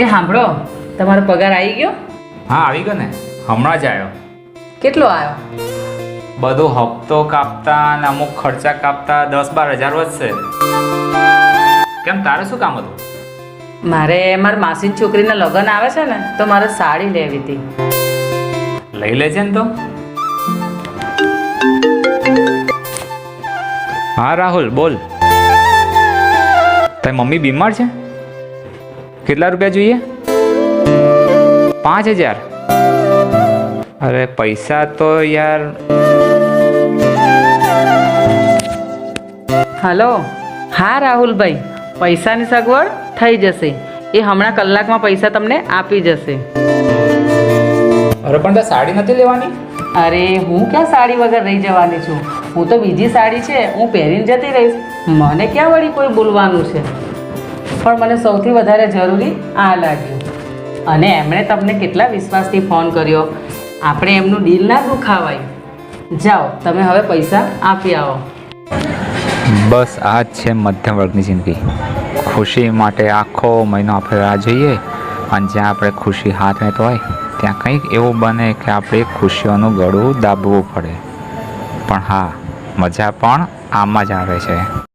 એ સાંભળો તમારો પગાર આવી ગયો? હા આવી ગયો ને. હમણાં જ આવ્યો કેટલો આવ્યો બધો હપ્તો કાપતા અને અમુક ખર્ચા કાપતા દસ બાર હજાર વધશે. કેમ તારે શું કામ હતું? મારે મારા માસી છોકરીના લગ્ન આવે છે ને તો મારે સાડી લેવી હતી. લઈ લેજે ને તો. હા રાહુલ બોલ. તારી મમ્મી બીમાર છે? કેટલા રૂપિયા જોઈએ? પાંચ હજાર? અરે પૈસા તો યાર. હલો. હા રાહુલભાઈ પૈસાની સગવડ થઈ જશે. એ હમણાં કલાકમાં પૈસા તમને આપી જશે. અરે પણ સાડી નથી લેવાની? અરે હું ક્યાં સાડી વગર રહી જવાની છું? હું તો બીજી સાડી છે હું પહેરીને જતી રહીશ. મને ક્યાં વળી કોઈ બોલવાનું છે? પણ મને સૌથી વધારે જરૂરી આ લાગ્યું. અને એમણે તમને કેટલા વિશ્વાસથી ફોન કર્યો. આપણે એમનું ડીલ ના દુખાવાય. જાઓ, તમે હવે પૈસા આપી આવો. બસ આ જ છે મધ્યમ વર્ગની જિંદગી. ખુશી માટે આખો મહિનો આપણે રાહ જોઈએ. અને જ્યાં આપણે ખુશી હાથ રહેતો હોય, ત્યાં કંઈક એવું બને કે આપણે ખુશીઓનું ગળું દાબવું પડે. પણ હા, મજા પણ આમાં જ આવે છે.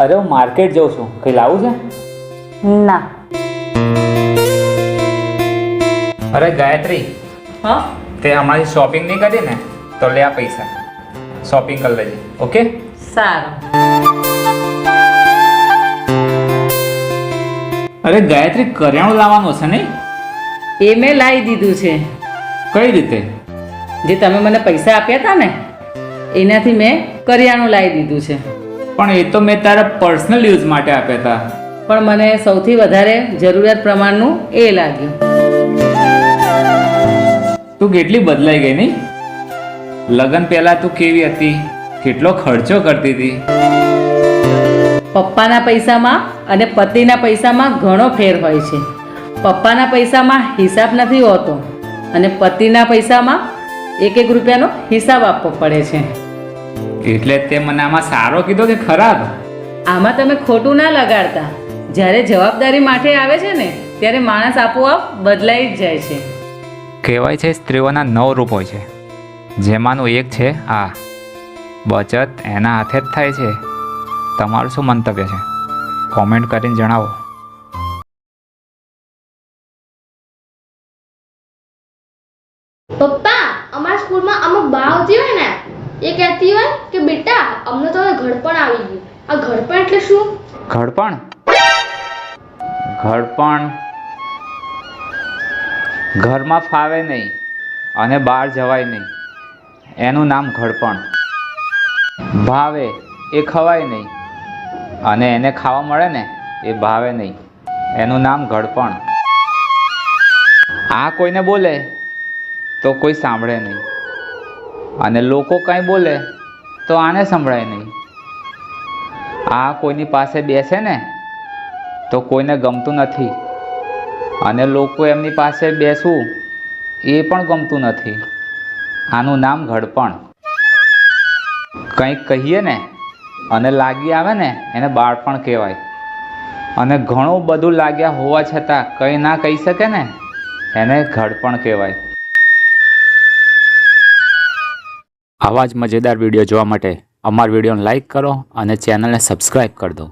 અરે હું માર્કેટ જાઉં છું. કંઈ લાવું છે? ના. અરે ગાયત્રી હા? તે અમારી શોપિંગ નહીં કરી ને તો લે આ પૈસા. શોપિંગ કરી લેજે ઓકે સારું. અરે ગાયત્રી કરિયાણું લાવવાનું છે નહીં? એ મેં લાવી દીધું છે. કઈ રીતે? જે તમે મને પૈસા આપ્યા હતા ને એનાથી મેં કરિયાણું લાવી દીધું છે. પણ એ તો મેં તારા પર્સનલ યુઝ માટે આપ્યા હતા પણ મને સૌથી વધારે જરૂરિયાત પ્રમાણનું એ લાગ્યું. તું કેટલી બદલાઈ ગઈ નહીં લગ્ન પહેલા તું કેવી હતી? કેટલો ખર્ચો કરતી હતી? પપ્પાના પૈસામાં અને પતિના પૈસામાં ઘણો ફેર હોય છે. પપ્પાના પૈસામાં હિસાબ નથી હોતો અને પતિના પૈસામાં એક એક રૂપિયાનો હિસાબ આપવો પડે છે. એટલે તે મને આમાં સારો કીધો કે ખરાબ. આમાં તમે ખોટું ના લગાડતા. જ્યારે જવાબદારી માટે આવે છે ને ત્યારે માણસ આપોઆપ બદલાઈ જ જાય છે. કહેવાય છે સ્ત્રીઓના નવ રૂપ હોય છે. જેમાંનું એક છે આ. બચત એના હાથે જ થાય છે. તમારું શું મંતવ્ય છે? કોમેન્ટ કરીને જણાવો. પપ્પા અમારા સ્કૂલમાં અમુક બાવ આવતી ને એ કહેતી હોય કે બેટા, અમને તો ઘડપણ આવી ગયું. આ ઘડપણ એટલે શું? ઘડપણ? ઘડપણ ઘરમાં ફાવે નહીં અને બહાર જવાય નહીં. એનું નામ ઘડપણ. ભાવે એ ખવાય નહીં અને એને ખાવા મળે ને એ ભાવે નહીં. એનું નામ ઘડપણ. આ કોઈને બોલે તો કોઈ સાંભળે નહીં. અને લોકો કંઈ બોલે તો આને સંભળાય નહીં. આ કોઈની પાસે બેસે ને તો કોઈને ગમતું નથી. અને લોકો એમની પાસે બેસવું એ પણ ગમતું નથી. આનું નામ ઘડપણ. કંઈક કહીએ ને અને લાગી આવે ને એને બાળપણ કહેવાય. અને ઘણું બધું લાગ્યા હોવા છતાં કંઈ ના કહી શકે ને એને ઘડપણ કહેવાય. આવા જ મજેદાર વીડિયો જોવા માટે અમારા વિડીયોને લાઇક કરો અને ચેનલને સબસ્ક્રાઈબ કરી દો.